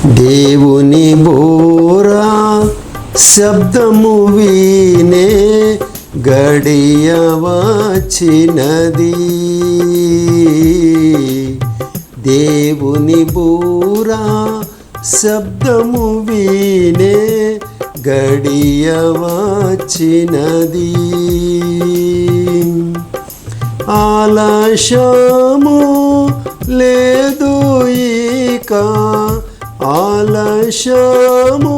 దేవుని బోరా శబ్దము వీనే గడియ వచ్చినది దేవుని బోరా శబ్దము వీనే గడియ వచ్చినది ఆలస్యము లేదు ఇక ఆలస్యము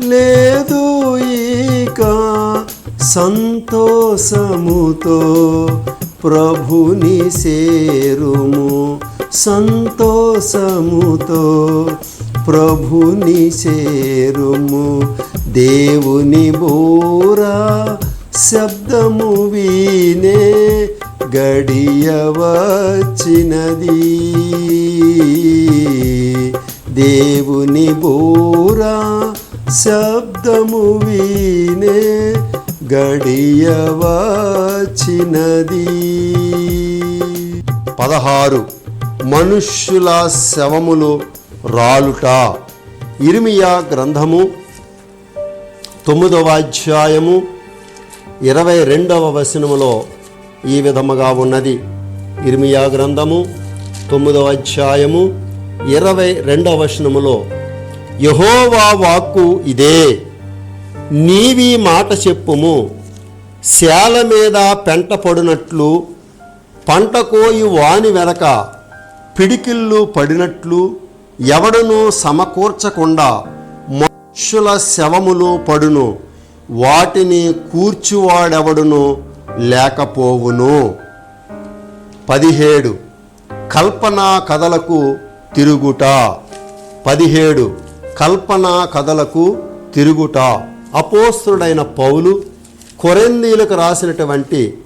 లేదు ఇక సంతోషముతో ప్రభుని సేరుము. సంతోషముతో ప్రభుని సేరుము. దేవుని బోరా శబ్దము వీనే గడియ వచ్చినది. దేవుని బోరా శబ్దము వీనే గడియవచినది పదహారు మనుష్యుల శవములు రాలుట. ఇరిమియా గ్రంథము తొమ్మిదవ అధ్యాయము ఇరవై రెండవ వచనములో ఈ విధముగా ఉన్నది. ఇర్మియా గ్రంథము తొమ్మిదవ అధ్యాయము ఇరవై రెండవ వచనములో యహోవా వాక్కు ఇదే. నీవి మాట చెప్పుము శాల మీద పెంట పడినట్లు పంట కోయి వాని వెనక పిడికిళ్ళు పడినట్లు ఎవడును సమకూర్చకుండా మనుషుల శవములు పడును వాటిని కూర్చువాడెవడును లేకపోవును. పదిహేడు కల్పనా కథలకు తిరుగుట. పదిహేడు. కల్పనా కథలకు తిరుగుట. అపోస్తుడైన పౌలు కొరెందీలకు రాసినటువంటి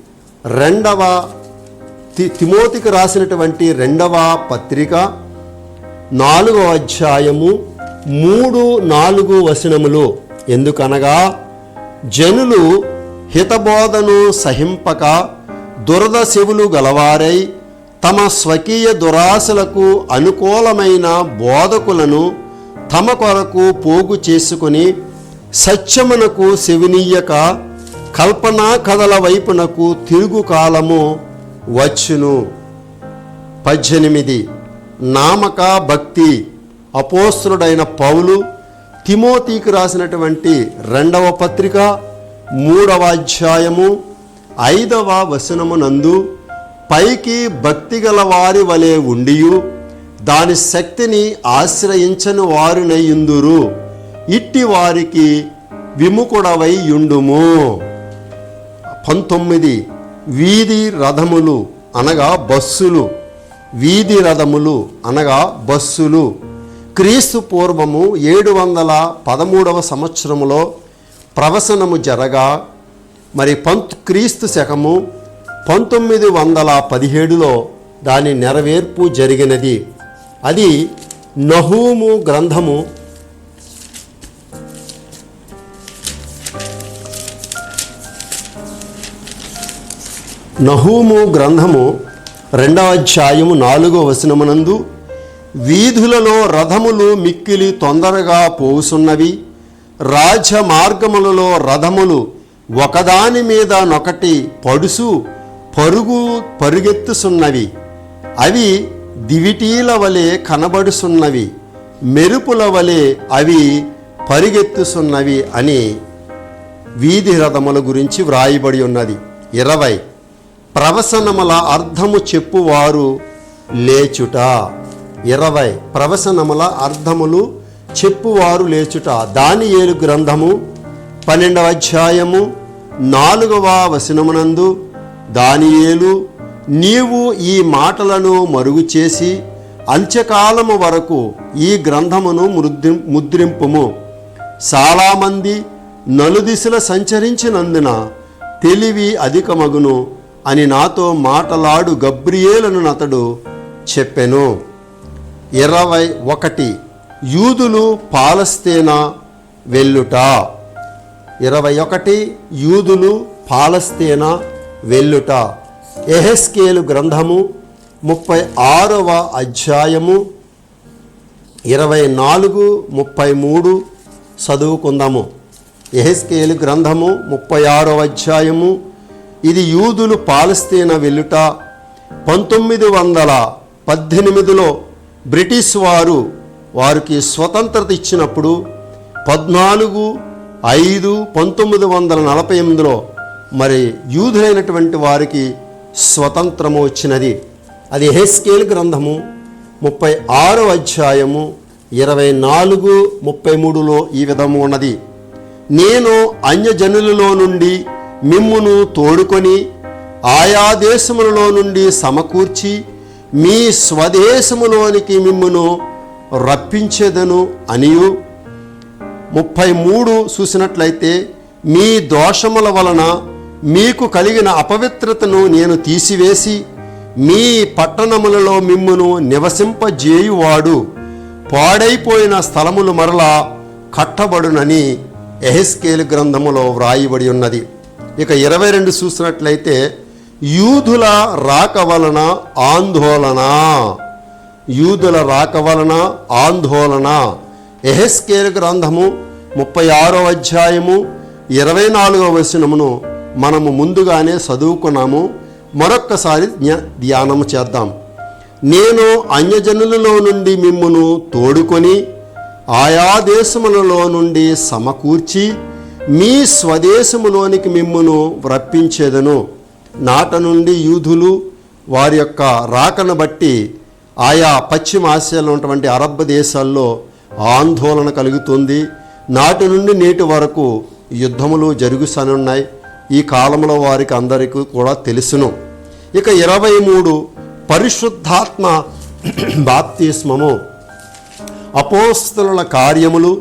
రెండవ తి తిమోతికి రాసినటువంటి రెండవ పత్రిక నాలుగవ అధ్యాయము మూడు నాలుగు వచనములు. ఎందుకనగా జనులు హితబోధను సహింపక దురద చెవులు గలవారై తమ స్వకీయ దురాశలకు అనుకూలమైన బోధకులను తమ కొరకు పోగు చేసుకుని సత్యమునకు సెవినీయక కల్పనా కథల వైపునకు తిరుగు కాలము వచ్చును. పద్దెనిమిది. నామక భక్తి. అపోస్తుడైన పౌలు తిమోతికి రాసినటువంటి రెండవ పత్రిక మూడవ అధ్యాయము ఐదవ వచనమునందు పైకి భక్తి గల వారి వలె ఉండియు దాని శక్తిని ఆశ్రయించని వారినయుందురు ఇట్టి వారికి విముకుడవై యుండుము. పంతొమ్మిది. వీధి రథములు అనగా బస్సులు. వీధి రథములు అనగా బస్సులు. క్రీస్తు పూర్వము ఏడు వందల పదమూడవ సంవత్సరములో ప్రవసనము జరగా మరి పంత్ క్రీస్తు శకము పంతొమ్మిది వందల పదిహేడులో దాని నెరవేర్పు జరిగినది. అది నహూము గ్రంథము. నహూము గ్రంథము రెండవ అధ్యాయము నాలుగో వచనమునందు వీధులలో రథములు మిక్కిలి తొందరగా పోసున్నవి రాజమార్గములలో రథములు ఒకదాని మీద నొకటి పడుసు పరుగు పరుగెత్తుసున్నవి. అవి దివిటీల వలె కనబడుసున్నవి. మెరుపుల వలె అవి పరిగెత్తుసున్నవి అని వీధి రథముల గురించి వ్రాయబడి ఉన్నది. ఇరవై. ప్రవసనముల అర్థము చెప్పువారు లేచుట. ఇరవై. ప్రవసనముల అర్థములు చెప్పువారు లేచుట. దాని ఏలు గ్రంథము పన్నెండవ అధ్యాయము నాలుగవ వచనమునందు దానియేలు నీవు ఈ మాటలను మరుగు చేసి అంత్యకాలము వరకు ఈ గ్రంథమును ముద్రి ముద్రింపుము. చాలామంది నలుదిశల సంచరించినందున తెలివి అధికమగును అని నాతో మాటలాడు గబ్రియేలను అతడు చెప్పెను. ఇరవై ఒకటి. యూదులు పాలస్తీనా వెళ్ళుట. ఇరవై ఒకటి. యూదులు పాలస్తీనా వెళ్ళుట. ఎహెస్కేలు గ్రంథము ముప్పై ఆరవ అధ్యాయము ఇరవై నాలుగు ముప్పై మూడు చదువుకుందాము. ఎహెస్కేలు గ్రంథము ముప్పై ఆరవ అధ్యాయము ఇది యూదులు పాలస్తీన వెళ్ళుట. పంతొమ్మిది వందల పద్దెనిమిదిలో బ్రిటిష్ వారు వారికి స్వతంత్రత ఇచ్చినప్పుడు పద్నాలుగు ఐదు పంతొమ్మిది వందల నలభై ఎనిమిదిలో మరి యూదులైనటువంటి వారికి స్వతంత్రము వచ్చినది. అది హెస్కేల్ గ్రంథము ముప్పై ఆరో అధ్యాయము ఇరవై నాలుగు ముప్పై మూడులో ఈ విధము ఉన్నది. నేను అన్యజనులలో నుండి మిమ్మును తోడుకొని ఆయా దేశములలో నుండి సమకూర్చి మీ స్వదేశములోనికి మిమ్మును రప్పించేదను అనియు. ముప్పై మూడు చూసినట్లయితే మీ దోషముల వలన మీకు కలిగిన అపవిత్రతను నేను తీసివేసి మీ పట్టణములలో మిమ్మును నివసింపజేయువాడు. పాడైపోయిన స్థలములు మరలా కట్టబడునని ఎహెస్కేలు గ్రంథములో వ్రాయబడి ఉన్నది. ఇక ఇరవై రెండు చూసినట్లయితే యూదుల రాక వలన ఆందోళన. యూదుల రాక వలన ఆందోళన. ఎహెస్కేల్ గ్రంథము ముప్పై ఆరో అధ్యాయము ఇరవై నాలుగవ వచనమును మనము ముందుగానే చదువుకున్నాము మరొక్కసారి ధ్యానం చేద్దాం. నేను అన్యజనులలో నుండి మిమ్మును తోడుకొని ఆయా దేశములలో నుండి సమకూర్చి మీ స్వదేశములోనికి మిమ్మును రప్పించేదను. నాట నుండి యూదులు వారి యొక్క రాకను బట్టి ఆయా పశ్చిమ ఆసియాలో ఉన్నటువంటి అరబ్ దేశాల్లో ఆందోళన కలుగుతుంది. నాటి నుండి నేటి వరకు యుద్ధములు జరుగుసనున్నాయి. ఈ కాలంలో వారికి అందరికీ కూడా తెలుసును. ఇక ఇరవై మూడు పరిశుద్ధాత్మ బాప్తిస్మము. అపోస్తుల కార్యములు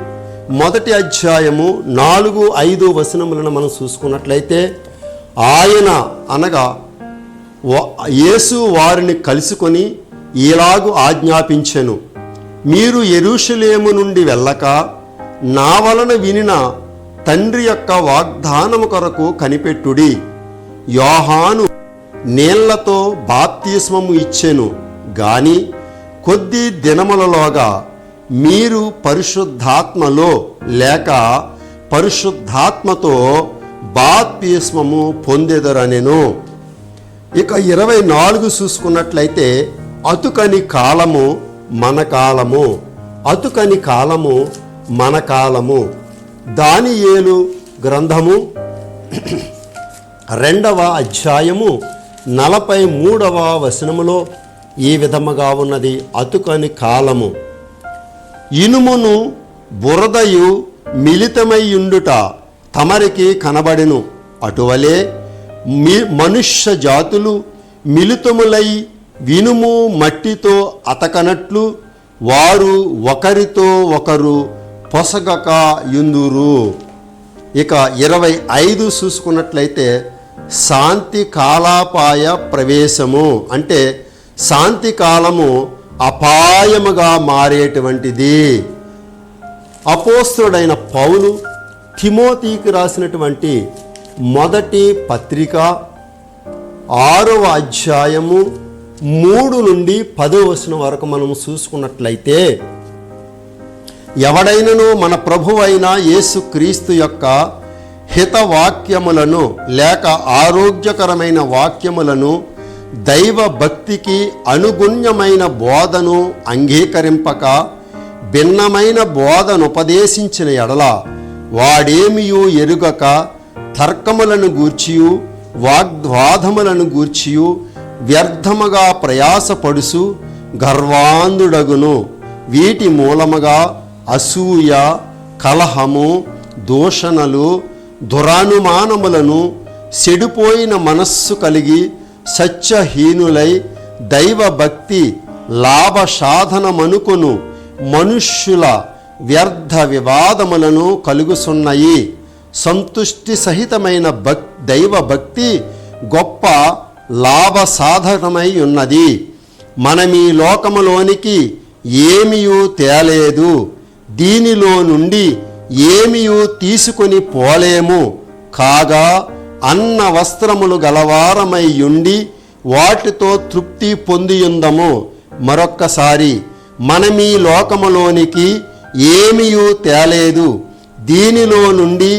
మొదటి అధ్యాయము నాలుగు ఐదు వచనములను మనం చూసుకున్నట్లయితే ఆయన అనగా యేసు వారిని కలుసుకొని ఇలాగు ఆజ్ఞాపించెను. మీరు ఎరుషులేము నుండి వెళ్ళక నా వలన వినిన తండ్రి యొక్క వాగ్దానము కొరకు కనిపెట్టుడి. యోహాను నీళ్ళతో బాప్తిస్మము ఇచ్చెను. గాని కొద్ది దినములలోగా మీరు పరిశుద్ధాత్మలో లేక పరిశుద్ధాత్మతో బాప్తిస్మము పొందెదరనెను. ఇక ఇరవై నాలుగు చూసుకున్నట్లయితే అతుకని కాలము మన కాలము. అతుకని కాలము మన కాలము. దానియేలు గ్రంథము రెండవ అధ్యాయము నలభై మూడవ వచనములో ఈ విధముగా ఉన్నది. అతుకని కాలము. ఇనుమును బురదయు మిళితమైయుండుట తమరికి కనబడెను. అటువలే మి మనుష్య జాతులు మిళితములై వినుము మట్టితో అతకనట్లు వారు ఒకరితో ఒకరు పొసగక యుందురు. ఇక ఇరవై ఐదు చూసుకున్నట్లయితే శాంతి కాలాపాయ ప్రవేశము అంటే శాంతి కాలము అపాయముగా మారేటువంటిది. అపోస్తుడైన పౌలు తిమోతికి రాసినటువంటి మొదటి పత్రిక ఆరవ అధ్యాయము మూడు నుండి పదో వచనం వరకు మనం చూసుకున్నట్లయితే ఎవడైనను మన ప్రభువైన యేసుక్రీస్తు యొక్క హితవాక్యములను లేక ఆరోగ్యకరమైన వాక్యములను దైవ భక్తికి అనుగుణ్యమైన బోధను అంగీకరింపక భిన్నమైన బోధను ఉపదేశించిన ఎడల వాడేమియు ఎరుగక తర్కములను గూర్చియు వాగ్వాదములను గూర్చియు వ్యర్థముగా ప్రయాసపడుసు గర్వాంధుడగును. వీటి మూలముగా అసూయ కలహము దూషణలు దురానుమానములను చెడిపోయిన మనస్సు కలిగి సత్యహీనులై దైవభక్తి లాభ సాధనమనుకొను మనుష్యుల వ్యర్థ వివాదములను కలుగుసున్నాయి. సంతుష్టి సహితమైన భక్ దైవభక్తి గొప్ప లాభ సాధనమై ఉన్నది మనమీ లోకములోనికి ఏమీయూ తేలేదు. దీనిలో నుండి ఏమియూ తీసుకొని పోలేము. కాగా అన్న వస్త్రములు గలవారమై ఉండి వాటితో తృప్తి పొందియుందము మరొక్కసారి మనమీ లోకములోనికి ఏమియూ తేలేదు. దీనిలో నుండి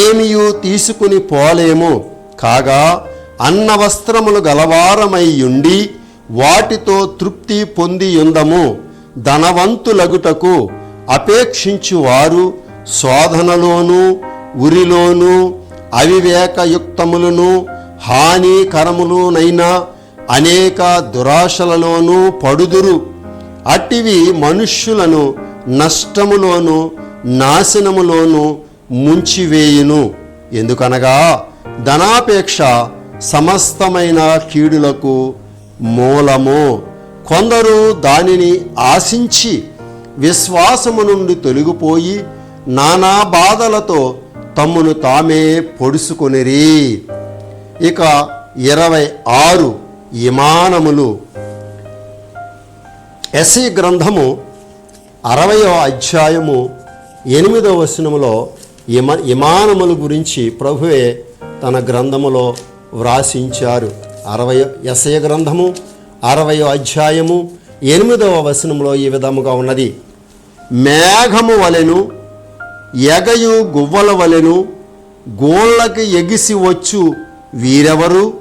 ఏమియూ తీసుకుని పోలేము. కాగా అన్న వస్త్రములు గలవారమయ్యుండి వాటితో తృప్తి పొందియుందము ధనవంతులగుటకు అపేక్షించువారు శోధనలోనూ ఉరిలోనూ అవివేకయుక్తములను హానికరములునైనా అనేక దురాశలలోనూ పడుదురు. అట్టివి మనుష్యులను నష్టములోను నాశనములోను ముంచివేయును. ఎందుకనగా ధనాపేక్ష సమస్తమైన కీడులకు మూలము. కొందరు దానిని ఆశించి విశ్వాసము నుండి తొలగిపోయి నానా బాధలతో తమ్మును తామే పొడుసుకొనిరి. ఇక ఇరవై ఆరు ఇమానములు. ఎస్సి గ్రంథము అరవయో అధ్యాయము ఎనిమిదవ వచనములో ఇమ ఇమానముల గురించి ప్రభువే తన గ్రంథములో వ్రాసించారు. అరవై ఎస్ఐ గ్రంథము అరవయో అధ్యాయము ఎనిమిదవ వచనములో ఈ విధముగా ఉన్నది. మేఘము వలెను ఎగయు గువ్వల వలెను గోళ్ళకి ఎగిసి వచ్చు వీరెవరు?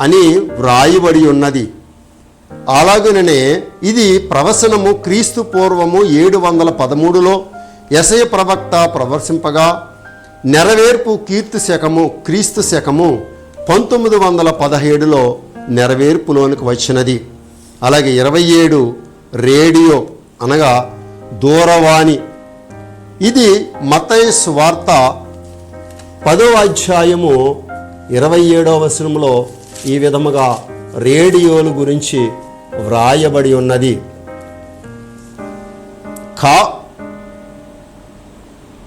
అని వ్రాయబడి ఉన్నది. అలాగనే ఇది ప్రవచనము క్రీస్తు పూర్వము ఏడు వందల పదమూడులో ఎసయ ప్రవక్త ప్రవర్శింపగా నెరవేర్పు కీర్తి శకము క్రీస్తు శకము పంతొమ్మిది వందల పదహేడులో నెరవేర్పులోనికి వచ్చినది. అలాగే ఇరవై ఏడు రేడియో అనగా దూరవాణి. ఇది మతయస్ వార్త పదో అధ్యాయము ఇరవై ఏడవ వచనంలో ఈ విధముగా రేడియోల గురించి వ్రాయబడి ఉన్నది. కా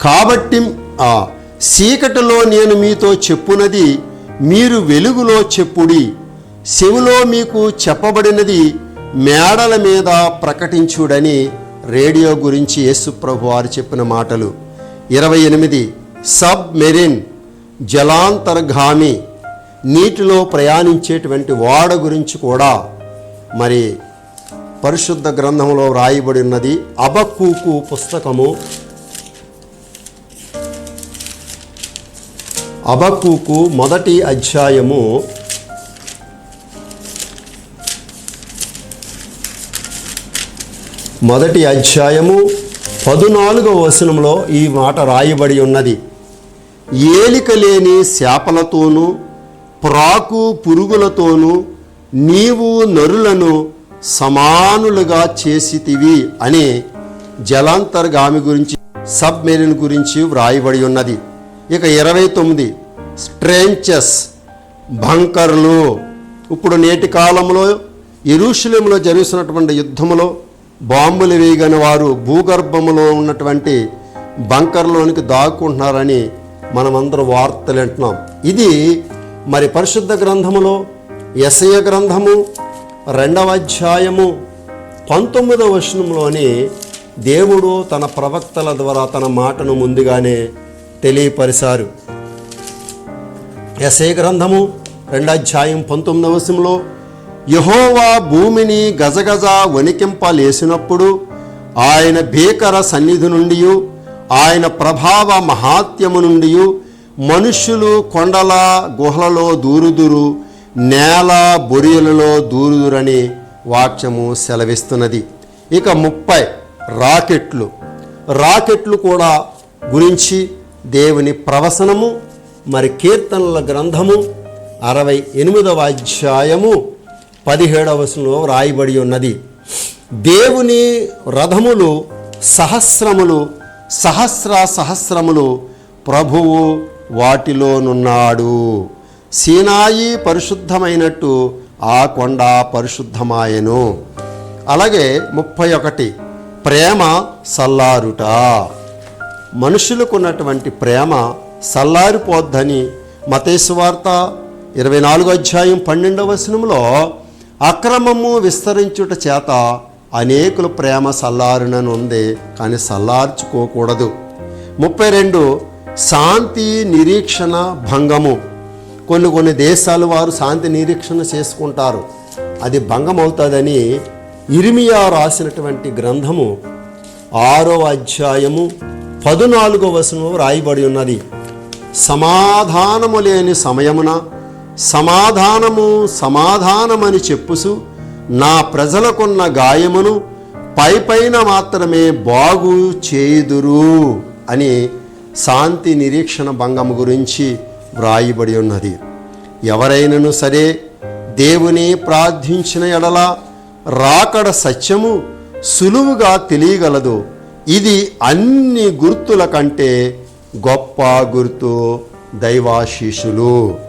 కాబట్టి ఆ చీకటిలో నేను మీతో చెప్పునది మీరు వెలుగులో చెప్పుడి. చెవిలో మీకు చెప్పబడినది మేడల మీద ప్రకటించుడని రేడియో గురించి యేసుప్రభు వారు చెప్పిన మాటలు. ఇరవై ఎనిమిది సబ్ మెరిన్ జలాంతర్గామి నీటిలో ప్రయాణించేటువంటి ఓడ గురించి కూడా మరి పరిశుద్ధ గ్రంథంలో వ్రాయబడి ఉన్నది. అబకూకు పుస్తకము. అబకూకు మొదటి అధ్యాయము మొదటి అధ్యాయము పదునాలుగవ వచనంలో ఈ మాట రాయబడి ఉన్నది. ఏలిక లేని శాపలతోనూ ప్రాకు పురుగులతోనూ నీవు నరులను సమానులుగా చేసితివి అని జలాంతర్గామి గురించి సబ్మెరిన్ గురించి వ్రాయబడి ఉన్నది. ఇక ఇరవై తొమ్మిది స్ట్రెంచెస్ బంకర్లు. ఇప్పుడు నేటి కాలంలో ఇరుషులంలో జరుగుతున్నటువంటి యుద్ధములో బాంబులు వేయగని వారు భూగర్భములో ఉన్నటువంటి బంకర్లోనికి దాక్కుంటున్నారని మనమందరం వార్తలు వింటున్నాం. ఇది మరి పరిశుద్ధ గ్రంథములో ఎసయ గ్రంథము రెండవ అధ్యాయము పంతొమ్మిదవ వచనంలోని దేవుడు తన ప్రవక్తల ద్వారా తన మాటను ముందుగానే తెలియపరిచారు. ఎసే గ్రంథము రెండో అధ్యాయం పంతొమ్మిదవ వచనంలో యహోవా భూమిని గజగజ వణికింపలేసినప్పుడు ఆయన భీకర సన్నిధి నుండి ఆయన ప్రభావ మహాత్యము నుండి మనుష్యులు కొండల గుహలలో దూరుదురు నేల బొరియలలో దూరుదురని వాక్యము సెలవిస్తున్నది. ఇక ముప్పై రాకెట్లు. రాకెట్లు కూడా గురించి దేవుని ప్రవసనము మరి కీర్తనల గ్రంథము అరవై ఎనిమిదవ అధ్యాయము పదిహేడవ వచనంలో రాయబడి ఉన్నది. దేవుని రథములు సహస్రములు సహస్ర సహస్రములు ప్రభువు వాటిలోనున్నాడు. సీనాయి పరిశుద్ధమైనట్టు ఆ కొండ పరిశుద్ధమాయెను. అలాగే ముప్పై ఒకటి ప్రేమ సల్లారుట. మనుషులకు ఉన్నటువంటి ప్రేమ సల్లారిపోద్దని మతేశ్వార్త ఇరవై నాలుగో అధ్యాయం పన్నెండవ వచనంలో అక్రమము విస్తరించుట చేత అనేకుల ప్రేమ సల్లారునని ఉంది కానీ సల్లార్చుకోకూడదు. ముప్పై రెండు శాంతి నిరీక్షణ భంగము. కొన్ని కొన్ని దేశాల వారు శాంతి నిరీక్షణ చేసుకుంటారు. అది భంగం అవుతుందని ఇరిమియా రాసినటువంటి గ్రంథము ఆరో అధ్యాయము పదునాలుగో వశము రాయబడి ఉన్నది. సమాధానము లేని సమయమున సమాధానము సమాధానమని చెప్పుసు నా ప్రజలకున్న గాయమును పైపైన మాత్రమే బాగు చేదురు అని శాంతి నిరీక్షణ భంగము గురించి వ్రాయబడి ఉన్నది. ఎవరైనను సరే దేవుని ప్రార్థించిన ఎడల రాకడ సత్యము సులువుగా తెలియగలదు. ఇది అన్ని గుర్తుల కంటే గొప్ప గుర్తు దైవాశీషులు.